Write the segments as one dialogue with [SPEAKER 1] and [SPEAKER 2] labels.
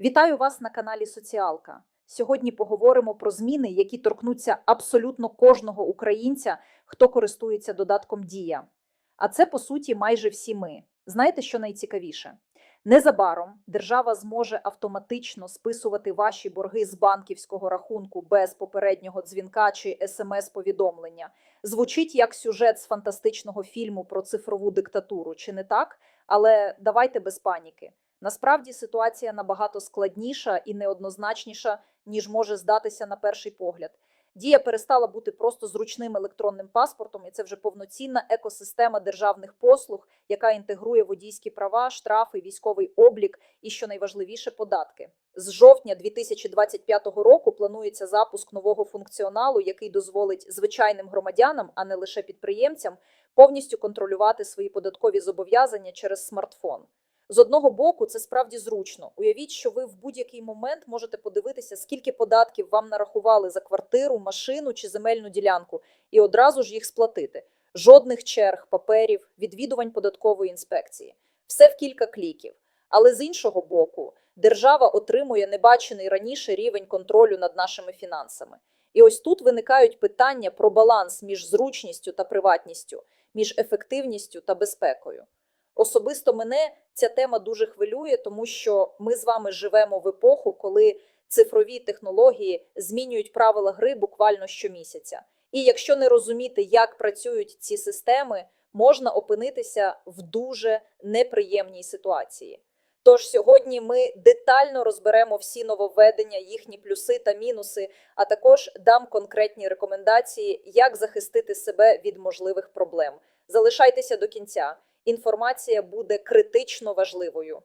[SPEAKER 1] Вітаю вас на каналі Соціалка. Сьогодні поговоримо про зміни, які торкнуться абсолютно кожного українця, хто користується додатком Дія. А це по суті майже всі ми. Знаєте, що найцікавіше? Незабаром держава зможе автоматично списувати ваші борги з банківського рахунку без попереднього дзвінка чи смс-повідомлення. Звучить як сюжет з фантастичного фільму про цифрову диктатуру, чи не так? Але давайте без паніки. Насправді ситуація набагато складніша і неоднозначніша, ніж може здатися на перший погляд. Дія перестала бути просто зручним електронним паспортом, і це вже повноцінна екосистема державних послуг, яка інтегрує водійські права, штрафи, військовий облік і, що найважливіше, податки. З жовтня 2025 року планується запуск нового функціоналу, який дозволить звичайним громадянам, а не лише підприємцям, повністю контролювати свої податкові зобов'язання через смартфон. З одного боку, це справді зручно. Уявіть, що ви в будь-який момент можете подивитися, скільки податків вам нарахували за квартиру, машину чи земельну ділянку, і одразу ж їх сплатити. Жодних черг, паперів, відвідувань податкової інспекції. Все в кілька кліків. Але з іншого боку, держава отримує небачений раніше рівень контролю над нашими фінансами. І ось тут виникають питання про баланс між зручністю та приватністю, між ефективністю та безпекою. Особисто мене ця тема дуже хвилює, тому що ми з вами живемо в епоху, коли цифрові технології змінюють правила гри буквально щомісяця. І якщо не розуміти, як працюють ці системи, можна опинитися в дуже неприємній ситуації. Тож сьогодні ми детально розберемо всі нововведення, їхні плюси та мінуси, а також дам конкретні рекомендації, як захистити себе від можливих проблем. Залишайтеся до кінця. Інформація буде критично важливою.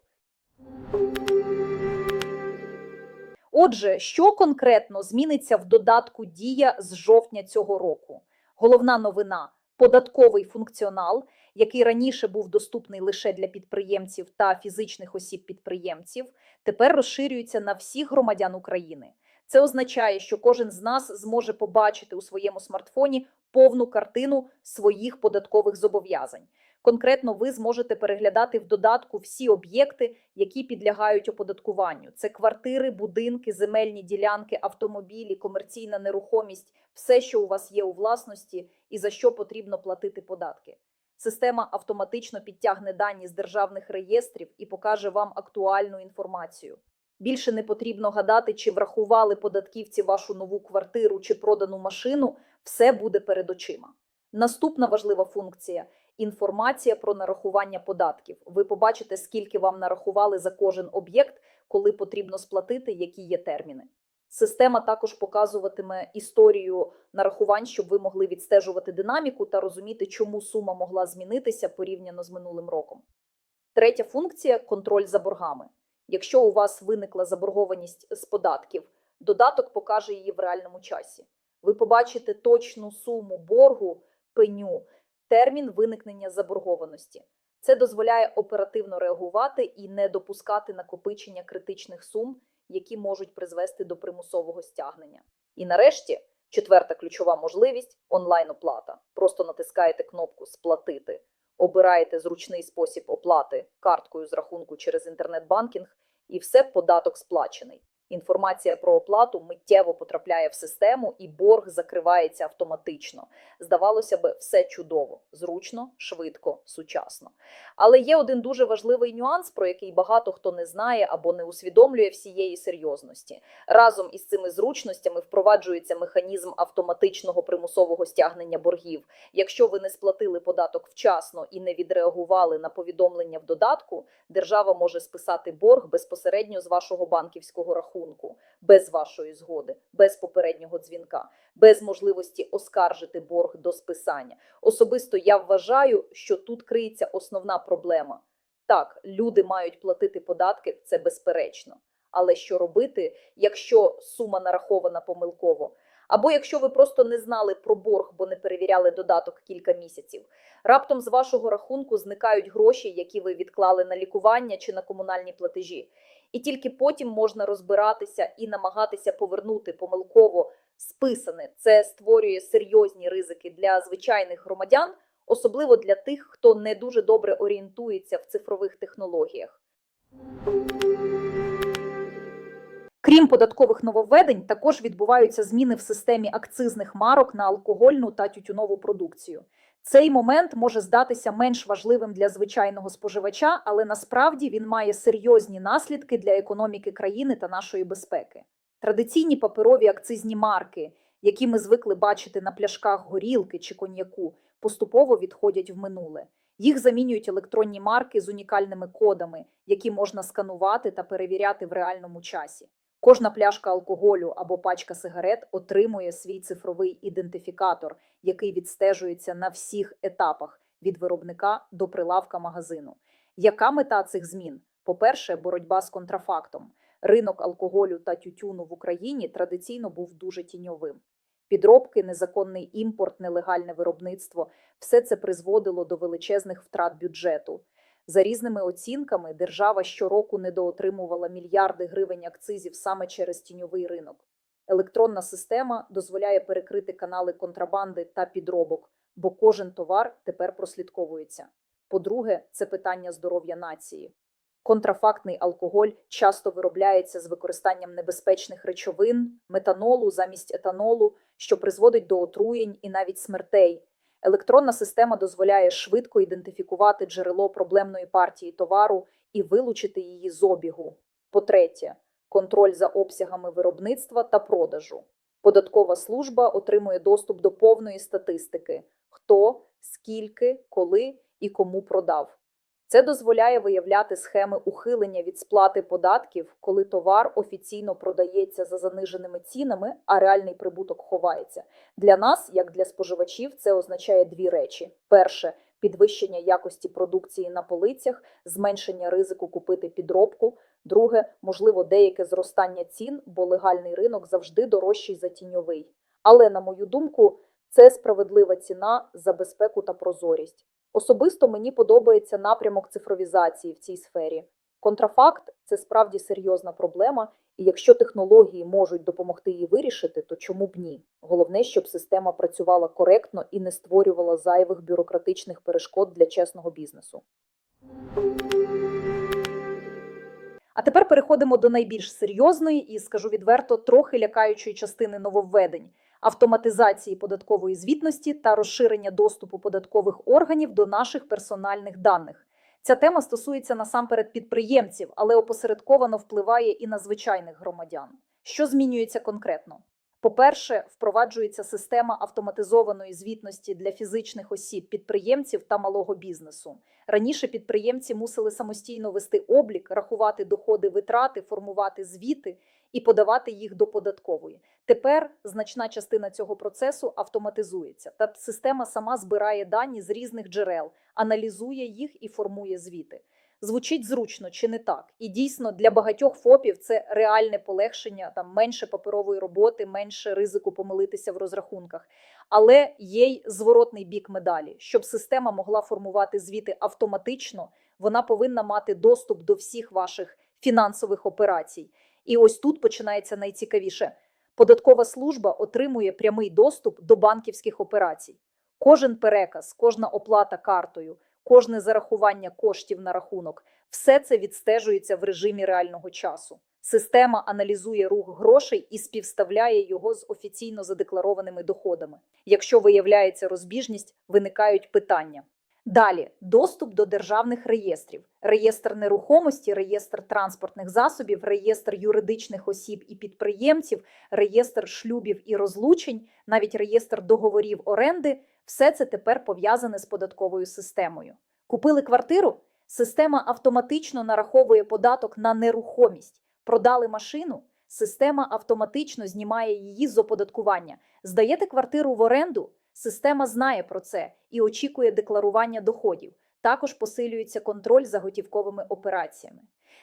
[SPEAKER 1] Отже, що конкретно зміниться в додатку Дія з жовтня цього року? Головна новина податковий функціонал, який раніше був доступний лише для підприємців та фізичних осіб-підприємців, тепер розширюється на всіх громадян України. Це означає, що кожен з нас зможе побачити у своєму смартфоні повну картину своїх податкових зобов'язань. Конкретно ви зможете переглядати в додатку всі об'єкти, які підлягають оподаткуванню. Це квартири, будинки, земельні ділянки, автомобілі, комерційна нерухомість, все, що у вас є у власності, і за що потрібно платити податки. Система автоматично підтягне дані з державних реєстрів і покаже вам актуальну інформацію. Більше не потрібно гадати, чи врахували податківці вашу нову квартиру чи продану машину. Все буде перед очима. Наступна важлива функція інформація про нарахування податків. Ви побачите, скільки вам нарахували за кожен об'єкт, коли потрібно сплатити, які є терміни. Система також показуватиме історію нарахувань, щоб ви могли відстежувати динаміку та розуміти, чому сума могла змінитися порівняно з минулим роком. Третя функція контроль за боргами. Якщо у вас виникла заборгованість з податків, додаток покаже її в реальному часі. Ви побачите точну суму боргу, пеню, термін виникнення заборгованості. Це дозволяє оперативно реагувати і не допускати накопичення критичних сум, які можуть призвести до примусового стягнення. І нарешті, четверта ключова можливість онлайн-оплата. Просто натискаєте кнопку Сплатити, обираєте зручний спосіб оплати карткою з рахунку через інтернет-банкінг, і все податок сплачений. Інформація про оплату миттєво потрапляє в систему, і борг закривається автоматично. Здавалося б, все чудово, зручно, швидко, сучасно. Але є один дуже важливий нюанс, про який багато хто не знає або не усвідомлює всієї серйозності. Разом із цими зручностями впроваджується механізм автоматичного примусового стягнення боргів. Якщо ви не сплатили податок вчасно і не відреагували на повідомлення в додатку, держава може списати борг безпосередньо з вашого банківського рахунку без вашої згоди, без попереднього дзвінка, без можливості оскаржити борг до списання. Особисто я вважаю, що тут криється основна проблема. Так, люди мають платити податки, це безперечно. Але що робити, якщо сума нарахована помилково? Або якщо ви просто не знали про борг, бо не перевіряли додаток кілька місяців, раптом з вашого рахунку зникають гроші, які ви відклали на лікування чи на комунальні платежі і тільки потім можна розбиратися і намагатися повернути помилково списане. Це створює серйозні ризики для звичайних громадян, особливо для тих, хто не дуже добре орієнтується в цифрових технологіях. Крім податкових нововведень, також відбуваються зміни в системі акцизних марок на алкогольну та тютюнову продукцію. Цей момент може здатися менш важливим для звичайного споживача, але насправді він має серйозні наслідки для економіки країни та нашої безпеки. Традиційні паперові акцизні марки, які ми звикли бачити на пляшках горілки чи коньяку, поступово відходять в минуле. Їх замінюють електронні марки з унікальними кодами, які можна сканувати та перевіряти в реальному часі. Кожна пляшка алкоголю або пачка сигарет отримує свій цифровий ідентифікатор, який відстежується на всіх етапах від виробника до прилавка магазину. Яка мета цих змін? По-перше, боротьба з контрафактом. Ринок алкоголю та тютюну в Україні традиційно був дуже тіньовим. Підробки, незаконний імпорт, нелегальне виробництво все це призводило до величезних втрат бюджету. За різними оцінками, держава щороку недоотримувала мільярди гривень акцизів саме через тіньовий ринок. Електронна система дозволяє перекрити канали контрабанди та підробок, бо кожен товар тепер прослідковується. По-друге, це питання здоров'я нації. Контрафактний алкоголь часто виробляється з використанням небезпечних речовин, метанолу замість етанолу, що призводить до отруєнь і навіть смертей. Електронна система дозволяє швидко ідентифікувати джерело проблемної партії товару і вилучити її з обігу. По-третє, контроль за обсягами виробництва та продажу. Податкова служба отримує доступ до повної статистики: хто, скільки, коли і кому продав. Це дозволяє виявляти схеми ухилення від сплати податків, коли товар офіційно продається за заниженими цінами, а реальний прибуток ховається. Для нас, як для споживачів, це означає дві речі: перше підвищення якості продукції на полицях, зменшення ризику купити підробку. Друге, можливо, деяке зростання цін, бо легальний ринок завжди дорожчий за тіньовий. Але, на мою думку, це справедлива ціна за безпеку та прозорість. Особисто мені подобається напрямок цифровізації в цій сфері. Контрафакт це справді серйозна проблема, і якщо технології можуть допомогти її вирішити, то чому б ні? Головне, щоб система працювала коректно і не створювала зайвих бюрократичних перешкод для чесного бізнесу. А тепер переходимо до найбільш серйозної і скажу відверто, трохи лякаючої частини нововведень автоматизації податкової звітності та розширення доступу податкових органів до наших персональних даних. Ця тема стосується насамперед підприємців, але опосередковано впливає і на звичайних громадян. Що змінюється конкретно? По-перше, впроваджується система автоматизованої звітності для фізичних осіб, підприємців та малого бізнесу. Раніше підприємці мусили самостійно вести облік, рахувати доходи, витрати, формувати звіти і подавати їх до податкової. Тепер значна частина цього процесу автоматизується, та система сама збирає дані з різних джерел, аналізує їх і формує звіти. Звучить зручно чи не так? І дійсно для багатьох ФОПів це реальне полегшення, там менше паперової роботи, менше ризику помилитися в розрахунках. Але є й зворотний бік медалі. Щоб система могла формувати звіти автоматично, вона повинна мати доступ до всіх ваших фінансових операцій. І ось тут починається найцікавіше. Податкова служба отримує прямий доступ до банківських операцій. Кожен переказ, кожна оплата картою, кожне зарахування коштів на рахунок все це відстежується в режимі реального часу. Система аналізує рух грошей і співставляє його з офіційно задекларованими доходами. Якщо виявляється розбіжність, виникають питання. Далі доступ до державних реєстрів: реєстр нерухомості, реєстр транспортних засобів, реєстр юридичних осіб і підприємців, реєстр шлюбів і розлучень, навіть реєстр договорів оренди все це тепер пов'язане з податковою системою. Купили квартиру? Система автоматично нараховує податок на нерухомість. Продали машину? Система автоматично знімає її з оподаткування. Здаєте квартиру в оренду? Система знає про це і очікує декларування доходів. Також посилюється контроль за готівковими операціями.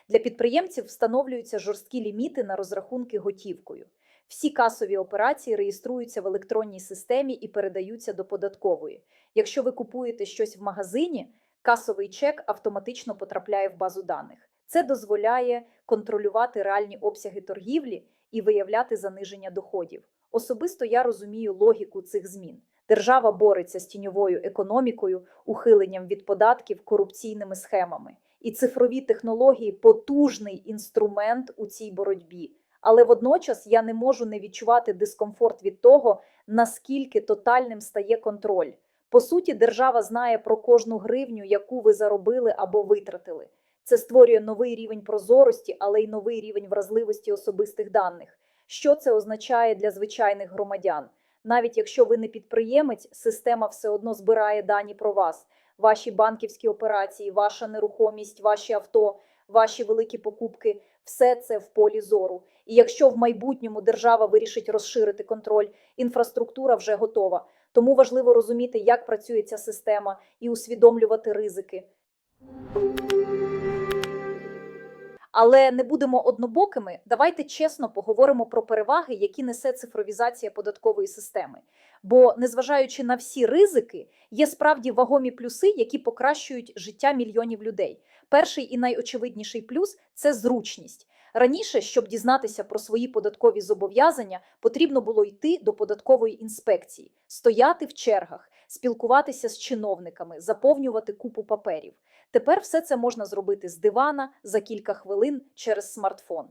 [SPEAKER 1] Для підприємців встановлюються жорсткі ліміти на розрахунки готівкою. Всі касові операції реєструються в електронній системі і передаються до податкової. Якщо ви купуєте щось в магазині, касовий чек автоматично потрапляє в базу даних. Це дозволяє контролювати реальні обсяги торгівлі і виявляти заниження доходів. Особисто я розумію логіку цих змін. Держава бореться з тіньовою економікою, ухиленням від податків, корупційними схемами. І цифрові технології потужний інструмент у цій боротьбі. Але водночас я не можу не відчувати дискомфорт від того, наскільки тотальним стає контроль. По суті, держава знає про кожну гривню, яку ви заробили або витратили. Це створює новий рівень прозорості, але й новий рівень вразливості особистих даних. Що це означає для звичайних громадян? Навіть якщо ви не підприємець, система все одно збирає дані про вас, ваші банківські операції, ваша нерухомість, ваші авто, ваші великі покупки все це в полі зору. І якщо в майбутньому держава вирішить розширити контроль, інфраструктура вже готова. Тому важливо розуміти, як працює ця система, і усвідомлювати ризики. Але не будемо однобокими. Давайте чесно поговоримо про переваги, які несе цифровізація податкової системи. Бо, незважаючи на всі ризики, є справді вагомі плюси, які покращують життя мільйонів людей. Перший і найочевидніший плюс це зручність. Раніше, щоб дізнатися про свої податкові зобов'язання, потрібно було йти до податкової інспекції, стояти в чергах, спілкуватися з чиновниками, заповнювати купу паперів. Тепер все це можна зробити з дивана за кілька хвилин через смартфон.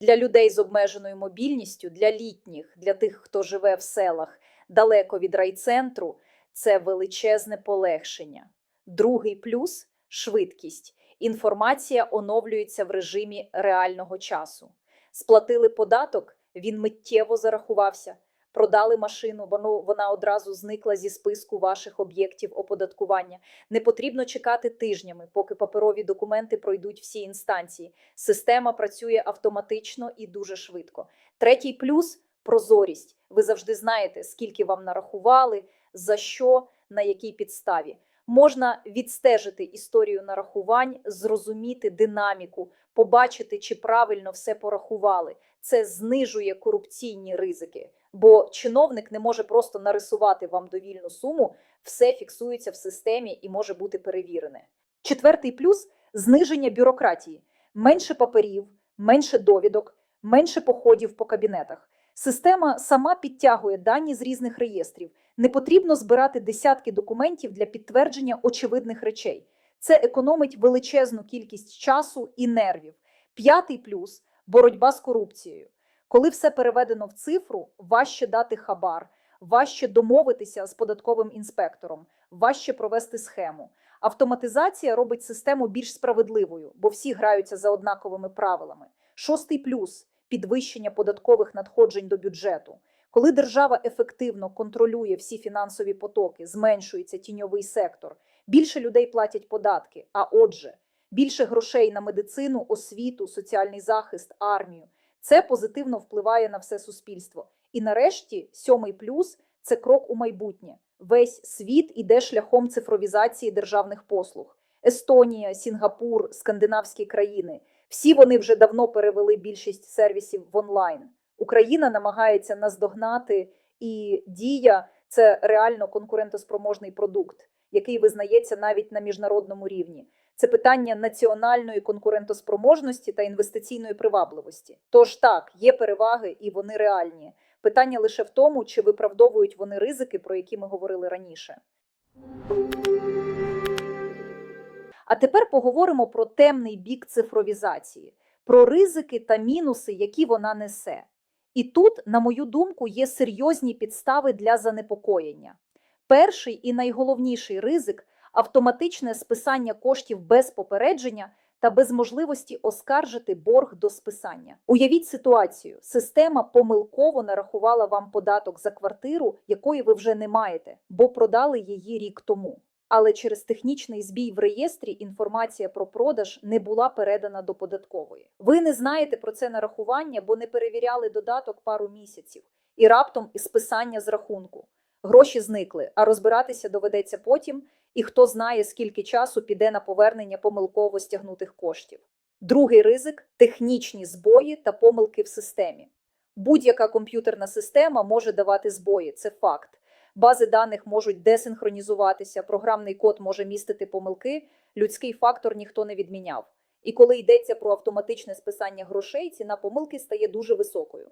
[SPEAKER 1] Для людей з обмеженою мобільністю, для літніх, для тих, хто живе в селах далеко від райцентру, це величезне полегшення. Другий плюс швидкість. Інформація оновлюється в режимі реального часу. Сплатили податок, він миттєво зарахувався. Продали машину, воно вона одразу зникла зі списку ваших об'єктів оподаткування. Не потрібно чекати тижнями, поки паперові документи пройдуть всі інстанції. Система працює автоматично і дуже швидко. Третій плюс прозорість. Ви завжди знаєте, скільки вам нарахували, за що, на якій підставі. Можна відстежити історію нарахувань, зрозуміти динаміку, побачити, чи правильно все порахували. Це знижує корупційні ризики, бо чиновник не може просто нарисувати вам довільну суму, все фіксується в системі і може бути перевірене. Четвертий плюс зниження бюрократії, менше паперів, менше довідок, менше походів по кабінетах. Система сама підтягує дані з різних реєстрів. Не потрібно збирати десятки документів для підтвердження очевидних речей. Це економить величезну кількість часу і нервів. П'ятий плюс боротьба з корупцією. Коли все переведено в цифру, важче дати хабар, важче домовитися з податковим інспектором, важче провести схему. Автоматизація робить систему більш справедливою, бо всі граються за однаковими правилами. Шостий плюс підвищення податкових надходжень до бюджету. Коли держава ефективно контролює всі фінансові потоки, зменшується тіньовий сектор, більше людей платять податки. А отже, більше грошей на медицину, освіту, соціальний захист, армію. Це позитивно впливає на все суспільство. І нарешті, сьомий плюс це крок у майбутнє. Весь світ іде шляхом цифровізації державних послуг. Естонія, Сінгапур, скандинавські країни. Всі вони вже давно перевели більшість сервісів в онлайн. Україна намагається наздогнати, і дія це реально конкурентоспроможний продукт, який визнається навіть на міжнародному рівні. Це питання національної конкурентоспроможності та інвестиційної привабливості. Тож так, є переваги і вони реальні. Питання лише в тому, чи виправдовують вони ризики, про які ми говорили раніше. А тепер поговоримо про темний бік цифровізації, про ризики та мінуси, які вона несе. І тут, на мою думку, є серйозні підстави для занепокоєння. Перший і найголовніший ризик автоматичне списання коштів без попередження та без можливості оскаржити борг до списання. Уявіть ситуацію: система помилково нарахувала вам податок за квартиру, якої ви вже не маєте, бо продали її рік тому. Але через технічний збій в реєстрі інформація про продаж не була передана до податкової. Ви не знаєте про це нарахування, бо не перевіряли додаток пару місяців, і раптом і списання з рахунку. Гроші зникли, а розбиратися доведеться потім, і хто знає, скільки часу піде на повернення помилково стягнутих коштів. Другий ризик технічні збої та помилки в системі. Будь-яка комп'ютерна система може давати збої, це факт. Бази даних можуть десинхронізуватися, програмний код може містити помилки, людський фактор ніхто не відміняв. І коли йдеться про автоматичне списання грошей, ціна помилки стає дуже високою.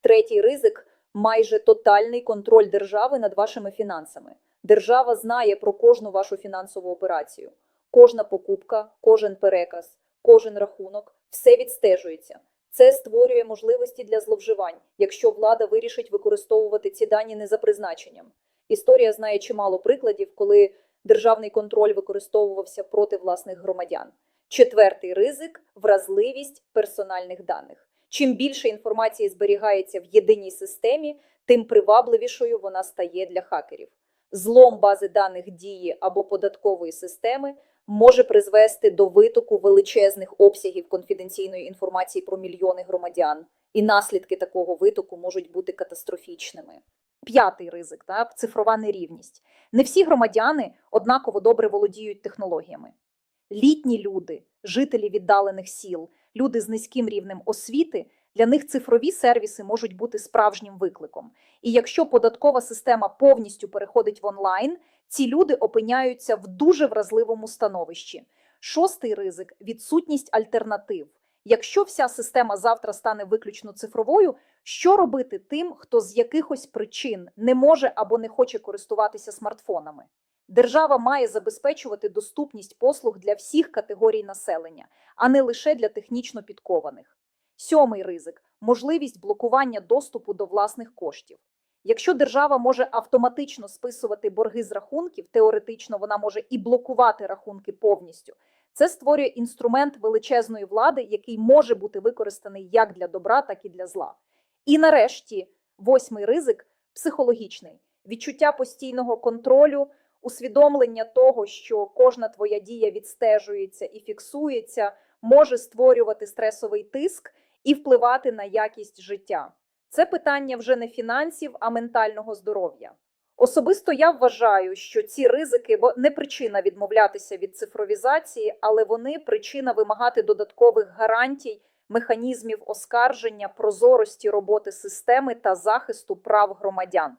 [SPEAKER 1] Третій ризик майже тотальний контроль держави над вашими фінансами. Держава знає про кожну вашу фінансову операцію. Кожна покупка, кожен переказ, кожен рахунок все відстежується. Це створює можливості для зловживань, якщо влада вирішить використовувати ці дані не за призначенням. Історія знає чимало прикладів, коли державний контроль використовувався проти власних громадян. Четвертий ризик вразливість персональних даних. Чим більше інформації зберігається в єдиній системі, тим привабливішою вона стає для хакерів. Злом бази даних дії або податкової системи може призвести до витоку величезних обсягів конфіденційної інформації про мільйони громадян, і наслідки такого витоку можуть бути катастрофічними. П'ятий ризик та цифрова нерівність. Не всі громадяни однаково добре володіють технологіями. Літні люди, жителі віддалених сіл, люди з низьким рівнем освіти, для них цифрові сервіси можуть бути справжнім викликом. І якщо податкова система повністю переходить в онлайн, ці люди опиняються в дуже вразливому становищі. Шостий ризик відсутність альтернатив. Якщо вся система завтра стане виключно цифровою, що робити тим, хто з якихось причин не може або не хоче користуватися смартфонами? Держава має забезпечувати доступність послуг для всіх категорій населення, а не лише для технічно підкованих. Сьомий ризик можливість блокування доступу до власних коштів. Якщо держава може автоматично списувати борги з рахунків, теоретично вона може і блокувати рахунки повністю. Це створює інструмент величезної влади, який може бути використаний як для добра, так і для зла. І нарешті, восьмий ризик психологічний відчуття постійного контролю, усвідомлення того, що кожна твоя дія відстежується і фіксується, може створювати стресовий тиск і впливати на якість життя. Це питання вже не фінансів, а ментального здоров'я. Особисто я вважаю, що ці ризики не причина відмовлятися від цифровізації, але вони причина вимагати додаткових гарантій, механізмів оскарження, прозорості роботи системи та захисту прав громадян.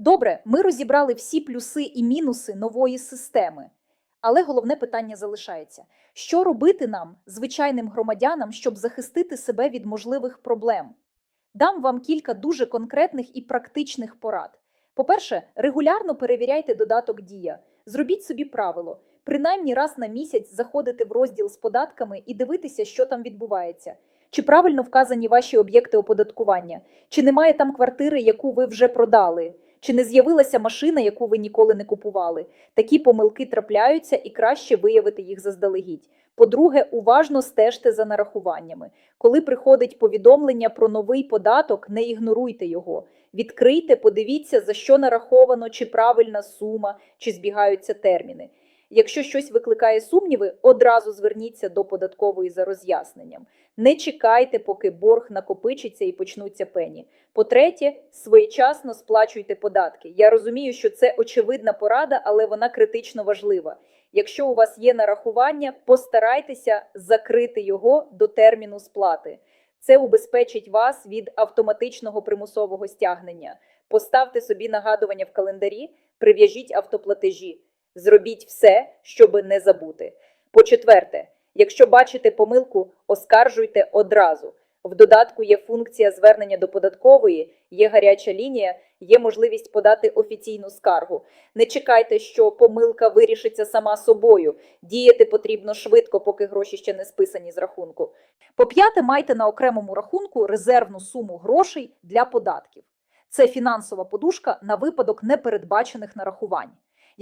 [SPEAKER 1] Добре, ми розібрали всі плюси і мінуси нової системи. Але головне питання залишається: що робити нам, звичайним громадянам, щоб захистити себе від можливих проблем? Дам вам кілька дуже конкретних і практичних порад. По-перше, регулярно перевіряйте додаток Дія. Зробіть собі правило. Принаймні раз на місяць заходити в розділ з податками і дивитися, що там відбувається. Чи правильно вказані ваші об'єкти оподаткування? Чи немає там квартири, яку ви вже продали? Чи не з'явилася машина, яку ви ніколи не купували? Такі помилки трапляються і краще виявити їх заздалегідь. По-друге, уважно стежте за нарахуваннями. Коли приходить повідомлення про новий податок, не ігноруйте його. Відкрийте, подивіться, за що нараховано, чи правильна сума, чи збігаються терміни. Якщо щось викликає сумніви, одразу зверніться до податкової за роз'ясненням. Не чекайте, поки борг накопичиться і почнуться пені. По-третє, своєчасно сплачуйте податки. Я розумію, що це очевидна порада, але вона критично важлива. Якщо у вас є нарахування, постарайтеся закрити його до терміну сплати. Це убезпечить вас від автоматичного примусового стягнення. Поставте собі нагадування в календарі, прив'яжіть автоплатежі. Зробіть все, щоб не забути. По-четверте, якщо бачите помилку, оскаржуйте одразу. В додатку є функція звернення до податкової, є гаряча лінія, є можливість подати офіційну скаргу. Не чекайте, що помилка вирішиться сама собою. Діяти потрібно швидко, поки гроші ще не списані з рахунку. По-п'яте, майте на окремому рахунку резервну суму грошей для податків. Це фінансова подушка на випадок непередбачених нарахувань.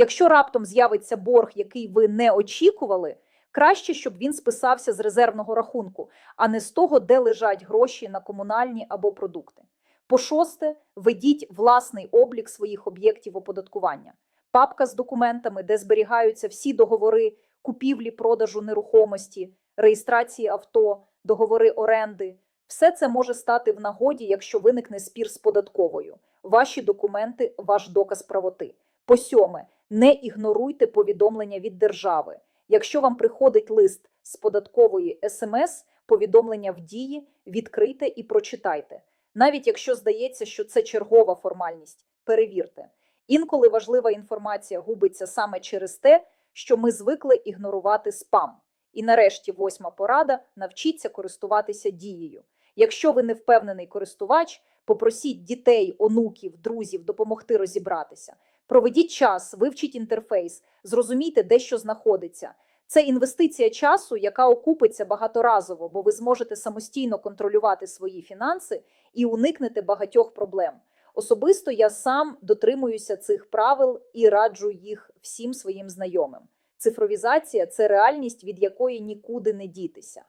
[SPEAKER 1] Якщо раптом з'явиться борг, який ви не очікували, краще, щоб він списався з резервного рахунку, а не з того, де лежать гроші на комунальні або продукти. По-шосте, ведіть власний облік своїх об'єктів оподаткування. Папка з документами, де зберігаються всі договори купівлі, продажу нерухомості, реєстрації авто, договори оренди. Все це може стати в нагоді, якщо виникне спір з податковою. Ваші документи, ваш доказ правоти. По сьоме, не ігноруйте повідомлення від держави. Якщо вам приходить лист з податкової смс, повідомлення в дії, відкрийте і прочитайте. Навіть якщо здається, що це чергова формальність, перевірте. Інколи важлива інформація губиться саме через те, що ми звикли ігнорувати спам. І нарешті восьма порада навчіться користуватися дією. Якщо ви не впевнений користувач, попросіть дітей, онуків, друзів допомогти розібратися. Проведіть час, вивчіть інтерфейс, зрозумійте, де що знаходиться. Це інвестиція часу, яка окупиться багаторазово, бо ви зможете самостійно контролювати свої фінанси і уникнете багатьох проблем. Особисто я сам дотримуюся цих правил і раджу їх всім своїм знайомим. Цифровізація це реальність, від якої нікуди не дітися.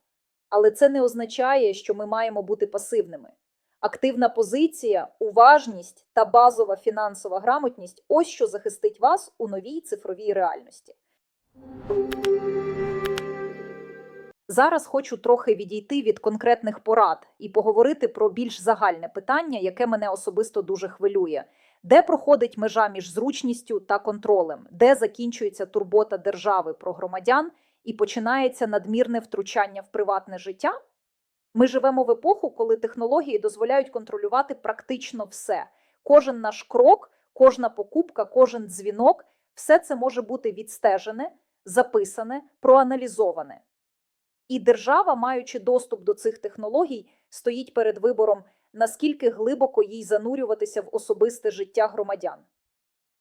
[SPEAKER 1] Але це не означає, що ми маємо бути пасивними. Активна позиція, уважність та базова фінансова грамотність ось що захистить вас у новій цифровій реальності. Зараз хочу трохи відійти від конкретних порад і поговорити про більш загальне питання, яке мене особисто дуже хвилює. Де проходить межа між зручністю та контролем, де закінчується турбота держави про громадян і починається надмірне втручання в приватне життя? Ми живемо в епоху, коли технології дозволяють контролювати практично все. Кожен наш крок, кожна покупка, кожен дзвінок все це може бути відстежене, записане, проаналізоване. І держава, маючи доступ до цих технологій, стоїть перед вибором, наскільки глибоко їй занурюватися в особисте життя громадян.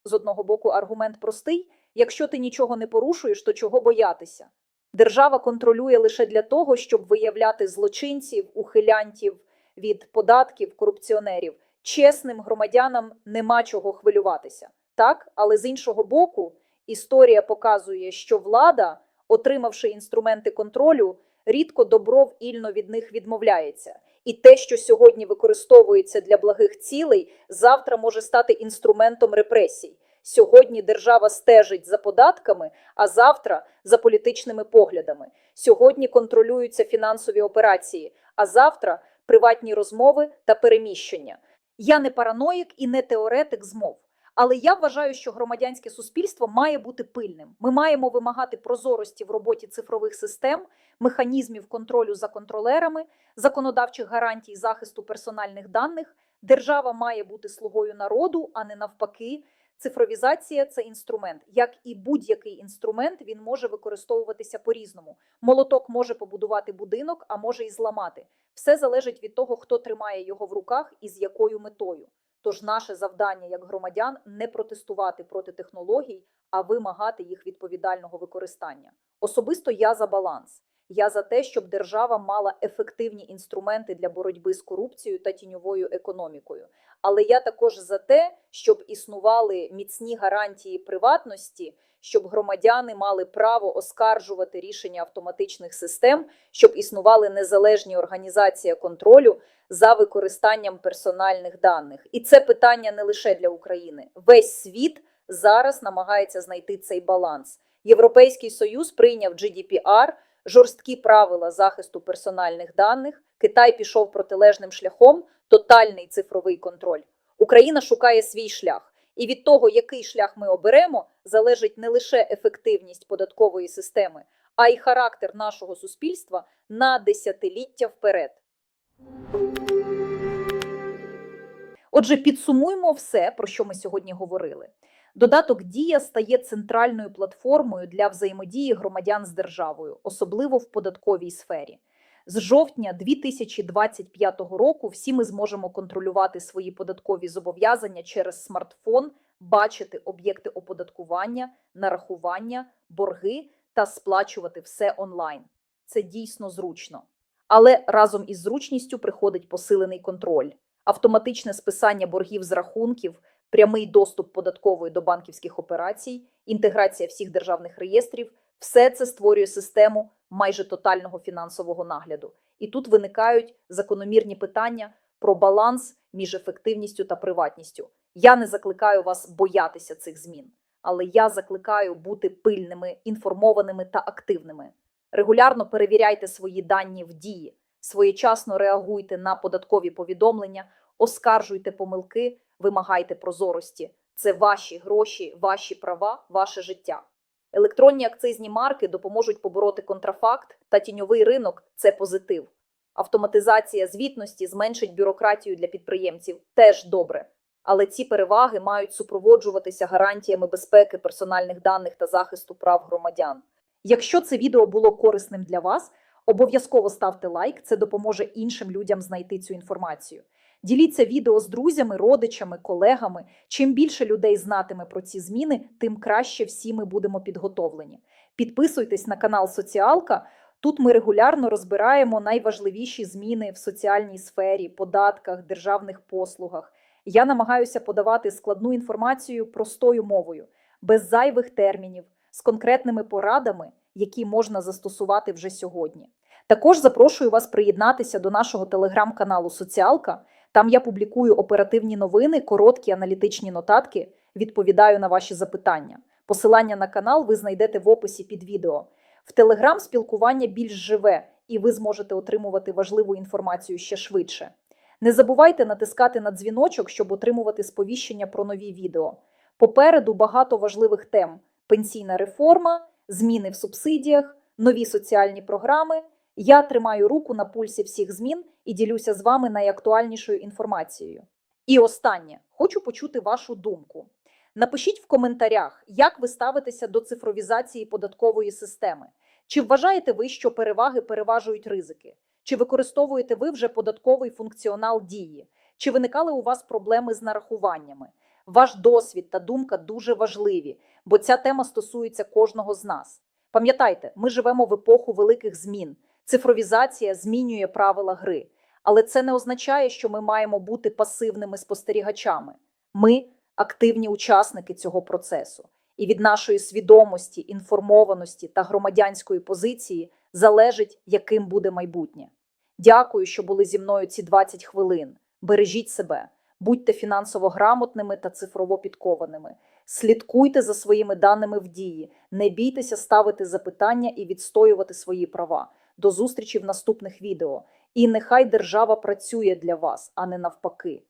[SPEAKER 1] З одного боку, аргумент простий: якщо ти нічого не порушуєш, то чого боятися? Держава контролює лише для того, щоб виявляти злочинців, ухилянтів від податків, корупціонерів. Чесним громадянам нема чого хвилюватися. Так, але з іншого боку, історія показує, що влада, отримавши інструменти контролю, рідко добровільно від них відмовляється. І те, що сьогодні використовується для благих цілей, завтра може стати інструментом репресій. Сьогодні держава стежить за податками, а завтра за політичними поглядами. Сьогодні контролюються фінансові операції, а завтра приватні розмови та переміщення. Я не параноїк і не теоретик змов. Але я вважаю, що громадянське суспільство має бути пильним. Ми маємо вимагати прозорості в роботі цифрових систем, механізмів контролю за контролерами, законодавчих гарантій захисту персональних даних. Держава має бути слугою народу, а не навпаки. Цифровізація це інструмент. Як і будь-який інструмент, він може використовуватися по-різному. Молоток може побудувати будинок, а може і зламати. Все залежить від того, хто тримає його в руках і з якою метою. Тож наше завдання як громадян не протестувати проти технологій, а вимагати їх відповідального використання. Особисто я за баланс. Я за те, щоб держава мала ефективні інструменти для боротьби з корупцією та тіньовою економікою. Але я також за те, щоб існували міцні гарантії приватності, щоб громадяни мали право оскаржувати рішення автоматичних систем, щоб існували незалежні організації контролю за використанням персональних даних. І це питання не лише для України. Весь світ зараз намагається знайти цей баланс. Європейський союз прийняв GDPR, жорсткі правила захисту персональних даних. Китай пішов протилежним шляхом, тотальний цифровий контроль. Україна шукає свій шлях. І від того, який шлях ми оберемо, залежить не лише ефективність податкової системи, а й характер нашого суспільства на десятиліття вперед. Отже, підсумуємо все, про що ми сьогодні говорили. Додаток Дія стає центральною платформою для взаємодії громадян з державою, особливо в податковій сфері. З жовтня 2025 року всі ми зможемо контролювати свої податкові зобов'язання через смартфон, бачити об'єкти оподаткування, нарахування, борги та сплачувати все онлайн. Це дійсно зручно. Але разом із зручністю приходить посилений контроль, автоматичне списання боргів з рахунків, прямий доступ податкової до банківських операцій, інтеграція всіх державних реєстрів все це створює систему майже тотального фінансового нагляду. І тут виникають закономірні питання про баланс між ефективністю та приватністю. Я не закликаю вас боятися цих змін, але я закликаю бути пильними, інформованими та активними. Регулярно перевіряйте свої дані в дії, своєчасно реагуйте на податкові повідомлення, оскаржуйте помилки, вимагайте прозорості. Це ваші гроші, ваші права, ваше життя. Електронні акцизні марки допоможуть побороти контрафакт та тіньовий ринок це позитив. Автоматизація звітності зменшить бюрократію для підприємців теж добре. Але ці переваги мають супроводжуватися гарантіями безпеки персональних даних та захисту прав громадян. Якщо це відео було корисним для вас, обов'язково ставте лайк, це допоможе іншим людям знайти цю інформацію. Діліться відео з друзями, родичами, колегами. Чим більше людей знатиме про ці зміни, тим краще всі ми будемо підготовлені. Підписуйтесь на канал Соціалка. Тут ми регулярно розбираємо найважливіші зміни в соціальній сфері, податках, державних послугах. Я намагаюся подавати складну інформацію простою мовою, без зайвих термінів, з конкретними порадами, які можна застосувати вже сьогодні. Також запрошую вас приєднатися до нашого телеграм-каналу Соціалка. Там я публікую оперативні новини, короткі аналітичні нотатки, відповідаю на ваші запитання. Посилання на канал ви знайдете в описі під відео. В Телеграм спілкування більш живе, і ви зможете отримувати важливу інформацію ще швидше. Не забувайте натискати на дзвіночок, щоб отримувати сповіщення про нові відео. Попереду багато важливих тем: пенсійна реформа, зміни в субсидіях, нові соціальні програми. Я тримаю руку на пульсі всіх змін і ділюся з вами найактуальнішою інформацією. І останнє хочу почути вашу думку. Напишіть в коментарях, як ви ставитеся до цифровізації податкової системи. Чи вважаєте ви, що переваги переважують ризики? Чи використовуєте ви вже податковий функціонал дії? Чи виникали у вас проблеми з нарахуваннями? Ваш досвід та думка дуже важливі, бо ця тема стосується кожного з нас. Пам'ятайте, ми живемо в епоху великих змін. Цифровізація змінює правила гри, але це не означає, що ми маємо бути пасивними спостерігачами. Ми активні учасники цього процесу, і від нашої свідомості, інформованості та громадянської позиції залежить, яким буде майбутнє. Дякую, що були зі мною ці 20 хвилин. Бережіть себе, будьте фінансово грамотними та цифрово підкованими. Слідкуйте за своїми даними в дії, не бійтеся ставити запитання і відстоювати свої права. До зустрічі в наступних відео. І нехай держава працює для вас, а не навпаки.